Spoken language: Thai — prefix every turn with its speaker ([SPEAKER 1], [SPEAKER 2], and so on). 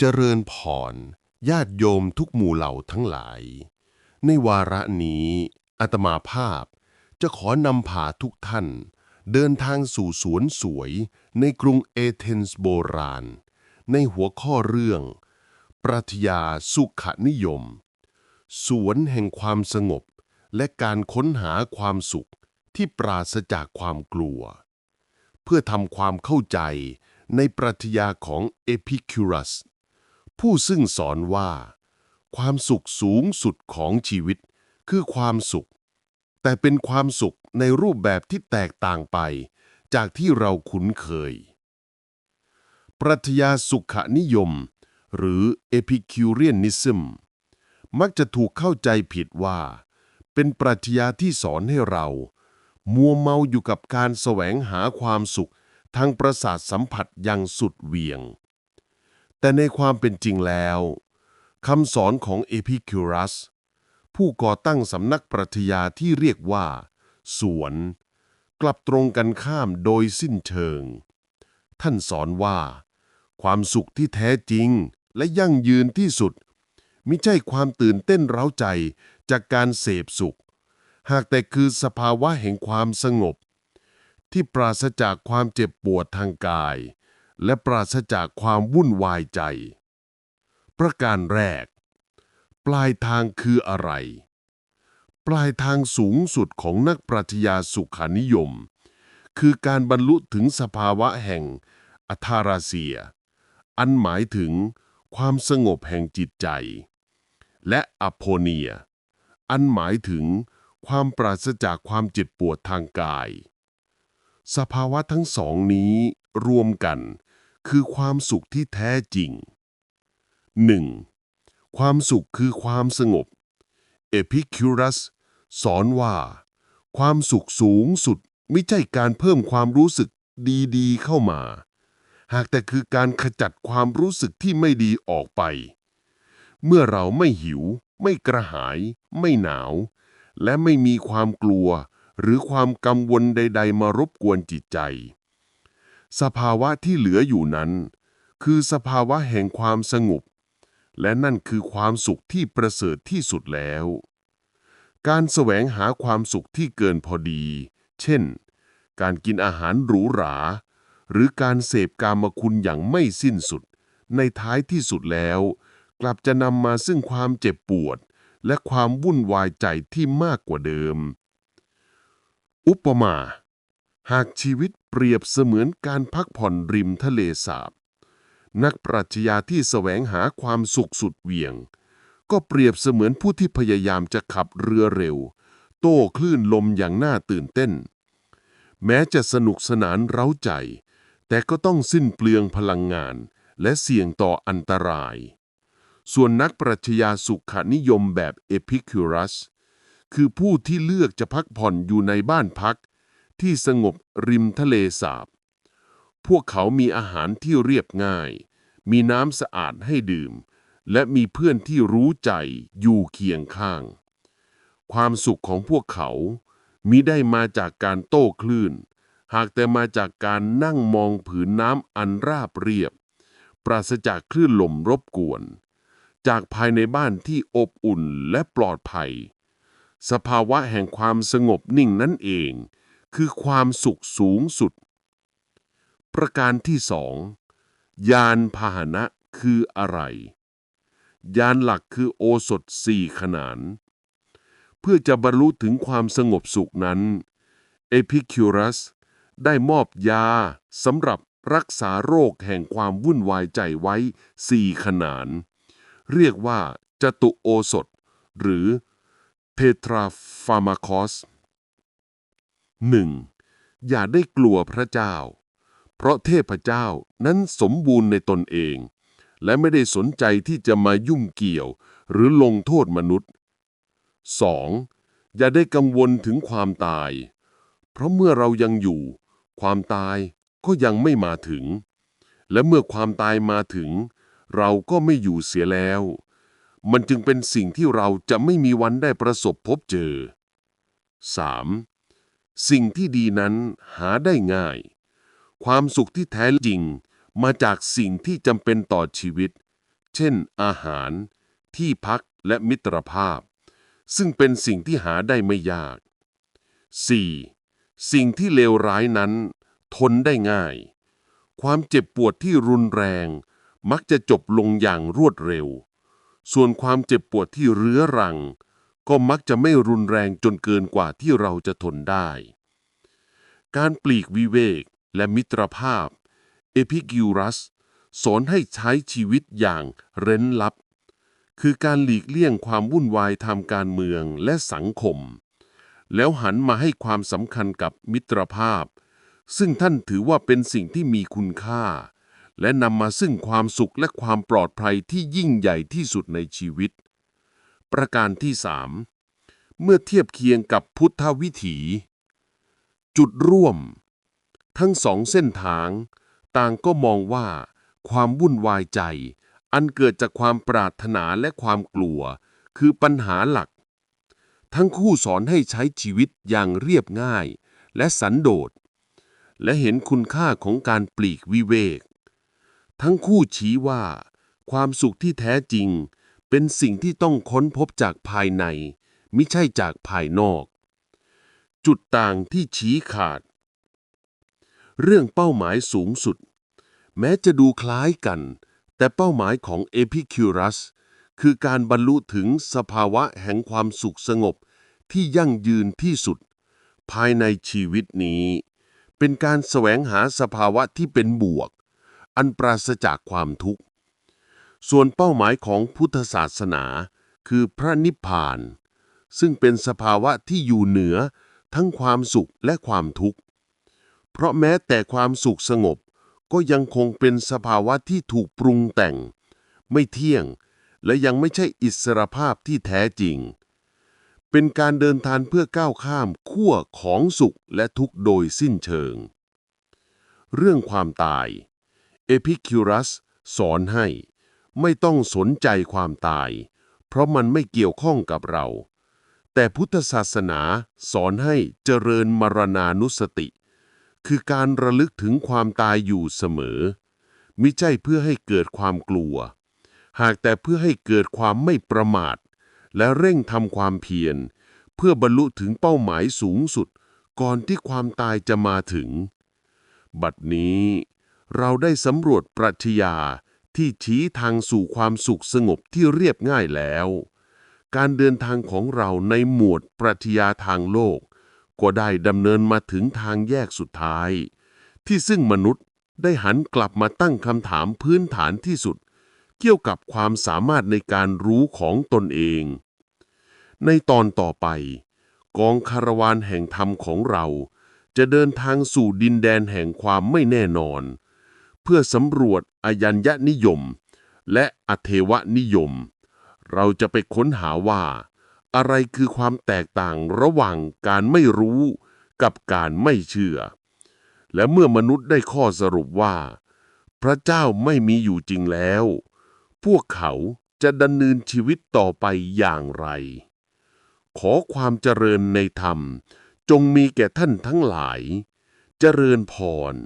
[SPEAKER 1] เจริญพรญาติโยมทุกหมู่เหล่าทั้งหลาย ในวาระนี้อาตมาภาพจะขอนำพาทุกท่าน เดินทางสู่สวนสวยในกรุงเอเธนส์โบราณ ในหัวข้อเรื่อง ปรัชญาสุขนิยม สวนแห่งความสงบและการค้นหาความสุขที่ปราศจากความกลัว เพื่อทำความเข้าใจในปรัชญาของเอพิคิรัส ผู้ซึ่งสอนว่า ความสุขสูงสุดของชีวิต คือความสุข แต่เป็นความสุขในรูปแบบที่แตกต่างไป จากที่เราคุ้นเคย ปรัชญาสุขนิยม หรือ Epicureanism มักจะถูกเข้าใจผิดว่า เป็นปรัชญาที่สอนให้เรา มัวเมาอยู่กับการแสวงหาความสุขทางประสาทสัมผัสอย่างสุดเหวียง แต่ในความเป็นจริงแล้วคำสอนของเอพิคิรัสผู้ก่อตั้งสำนักปรัชญาที่เรียกว่า สวน กลับตรงกันข้ามโดยสิ้นเชิง ท่านสอนว่า ความสุขที่แท้จริงและยั่งยืนที่สุด มิใช่ความตื่นเต้นเร้าใจจากการเสพสุข หากแต่คือสภาวะแห่งความสงบ ที่ปราศจากความเจ็บปวดทางกาย และปราศจากความวุ่นวายใจ ประการแรก ปลายทางคืออะไร ปลายทางสูงสุดของนักปรัชญาสุขานิยม คือการบรรลุถึงสภาวะแห่งอัธาราเซีย อันหมายถึงความสงบแห่งจิตใจ และอโพเนีย อันหมายถึงความปราศจากความเจ็บปวดทางกาย สภาวะทั้งสองนี้รวมกัน คือความสุขที่แท้จริง 1. ความสุขคือความสงบ เอพิคิรัส สอนว่า ความสุขสูงสุดไม่ใช่การเพิ่มความรู้สึกดีๆ เข้ามา หากแต่คือการขจัดความรู้สึกที่ไม่ดีออกไป เมื่อเราไม่หิว ไม่กระหาย ไม่หนาว และไม่มีความกลัว หรือความกังวลใด ๆ มารบกวนจิตใจ สภาวะที่เหลืออยู่นั้น คือสภาวะแห่งความสงบ และนั่นคือความสุขที่ประเสริฐที่สุดแล้ว การแสวงหาความสุขที่เกินพอดี เช่น การกินอาหารหรูหรา หรือการเสพกามคุณอย่างไม่สิ้นสุด ในท้ายที่สุดแล้ว กลับจะนำมาซึ่งความเจ็บปวด และความวุ่นวายใจที่มากกว่าเดิม อุปมา หากชีวิต เปรียบเสมือนการพักผ่อนริมทะเลสาบ นักปรัชญาที่แสวงหาความสุขสุดเวียง ก็เปรียบเสมือนผู้ที่พยายามจะขับเรือเร็ว โต้คลื่นลมอย่างน่าตื่นเต้น แม้จะสนุกสนานเร้าใจ แต่ก็ต้องสิ้นเปลืองพลังงาน และเสี่ยงต่ออันตราย ส่วนนักปรัชญาสุขนิยมแบบเอพิคิรัสคือผู้ที่เลือกจะพักผ่อนอยู่ในบ้านพัก ที่สงบริมทะเลสาบ พวกเขามีอาหารที่เรียบง่าย มีน้ำสะอาดให้ดื่ม และมีเพื่อนที่รู้ใจอยู่เคียงข้าง ความสุขของพวกเขามิได้มาจากการโต้คลื่น หากแต่มาจากการนั่งมองผืนน้ำอันราบเรียบ ปราศจากคลื่นลมรบกวน จากภายในบ้านที่อบอุ่นและปลอดภัย สภาวะแห่งความสงบนิ่งนั่นเอง คือความสุขสูงสุด ประการที่สองยานพาหนะคืออะไร ยานหลักคือโอสถสี่ขนาน เพื่อจะบรรลุถึงความสงบสุขนั้น เอพิคิวรัสได้มอบยาสำหรับรักษาโรคแห่งความวุ่นวายใจไว้สี่ขนาน เรียกว่าจตุโอสถ หรือเทตราฟามาคอส 1. อย่าได้กลัวพระเจ้า เพราะเทพเจ้านั้นสมบูรณ์ในตนเอง และไม่ได้สนใจที่จะมายุ่งเกี่ยว หรือลงโทษมนุษย์ 2. อย่าได้กังวลถึงความตาย เพราะเมื่อเรายังอยู่ ความตายก็ยังไม่มาถึง และเมื่อความตายมาถึง เราก็ไม่อยู่เสียแล้ว มันจึงเป็นสิ่งที่เราจะไม่มีวันได้ประสบพบเจอ 3. สิ่งที่ดีนั้นหาได้ง่าย ความสุขที่แท้จริงมาจากสิ่งที่จำเป็นต่อชีวิต เช่น อาหาร ที่พักและมิตรภาพ ซึ่งเป็นสิ่งที่หาได้ไม่ยาก 4. สิ่งที่เลวร้ายนั้น ทนได้ง่าย ความเจ็บปวดที่รุนแรง มักจะจบลงอย่างรวดเร็ว ส่วนความเจ็บปวดที่เรื้อรัง ก็มักจะไม่รุนแรงจนเกินกว่าที่เราจะทนได้ การปลีกวิเวกและมิตรภาพ เอพิกิวรัส สอนให้ใช้ชีวิตอย่างเร้นลับ คือการหลีกเลี่ยงความวุ่นวายทางการเมืองและสังคม แล้วหันมาให้ความสำคัญกับมิตรภาพ ซึ่งท่านถือว่าเป็นสิ่งที่มีคุณค่า และนำมาซึ่งความสุขและความปลอดภัยที่ยิ่งใหญ่ที่สุดในชีวิต ประการที่สามเมื่อเทียบเคียงกับพุทธวิถี จุดร่วม ทั้งสองเส้นทาง ต่างก็มองว่าความวุ่นวายใจ อันเกิดจากความปรารถนาและความกลัว คือปัญหาหลัก ทั้งคู่สอนให้ใช้ชีวิตอย่างเรียบง่าย และสันโดษ และเห็นคุณค่าของการปลีกวิเวก ทั้งคู่ชี้ว่า ความสุขที่แท้จริง เป็นสิ่งที่ต้องค้นพบจากภายใน มิใช่จากภายนอก จุดต่างที่ชี้ขาด เรื่องเป้าหมายสูงสุด แม้จะดูคล้ายกัน แต่เป้าหมายของเอพิคิวรัสคือการบรรลุถึงสภาวะแห่งความสุขสงบที่ยั่งยืนที่สุด ภายในชีวิตนี้ เป็นการแสวงหาสภาวะที่เป็นบวก อันปราศจากความทุกข์ ส่วนเป้าหมายของพุทธศาสนา คือพระนิพพาน ซึ่งเป็นสภาวะที่อยู่เหนือทั้งความสุขและความทุกข์ เพราะแม้แต่ความสุขสงบก็ยังคงเป็นสภาวะที่ถูกปรุงแต่ง ไม่เที่ยง และยังไม่ใช่อิสรภาพที่แท้จริง เป็นการเดินทางเพื่อก้าวข้ามขั้วของสุขและทุกข์โดยสิ้นเชิง เรื่องความตาย เอพิคิวรัสสอนให้ ไม่ต้องสนใจความตาย เพราะมันไม่เกี่ยวข้องกับเรา แต่พุทธศาสนาสอนให้เจริญมรณานุสติ คือการระลึกถึงความตายอยู่เสมอ มิใช่เพื่อให้เกิดความกลัว หากแต่เพื่อให้เกิดความไม่ประมาท และเร่งทำความเพียร เพื่อบรรลุถึงเป้าหมายสูงสุด ก่อนที่ความตายจะมาถึง บัดนี้เราได้สำรวจปรัชญา ที่ชี้ทางสู่ความสุขสงบที่เรียบง่ายแล้ว การเดินทางของเราในหมวดปรัชญาทางโลก ก็ได้ดำเนินมาถึงทางแยกสุดท้าย ที่ซึ่งมนุษย์ได้หันกลับมาตั้งคำถามพื้นฐานที่สุด เกี่ยวกับความสามารถในการรู้ของตนเอง ในตอนต่อไป กองคารวานแห่งธรรมของเรา จะเดินทางสู่ดินแดนแห่งความไม่แน่นอน เพื่อสำรวจอายัญญนิยม และอเทวนิยม เราจะไปค้นหาว่า อะไรคือความแตกต่างระหว่างการไม่รู้กับการไม่เชื่อ และเมื่อมนุษย์ได้ข้อสรุปว่า พระเจ้าไม่มีอยู่จริงแล้ว พวกเขาจะดำเนินชีวิตต่อไปอย่างไร ขอความเจริญในธรรมจงมีแก่ท่านทั้งหลาย เจริญพร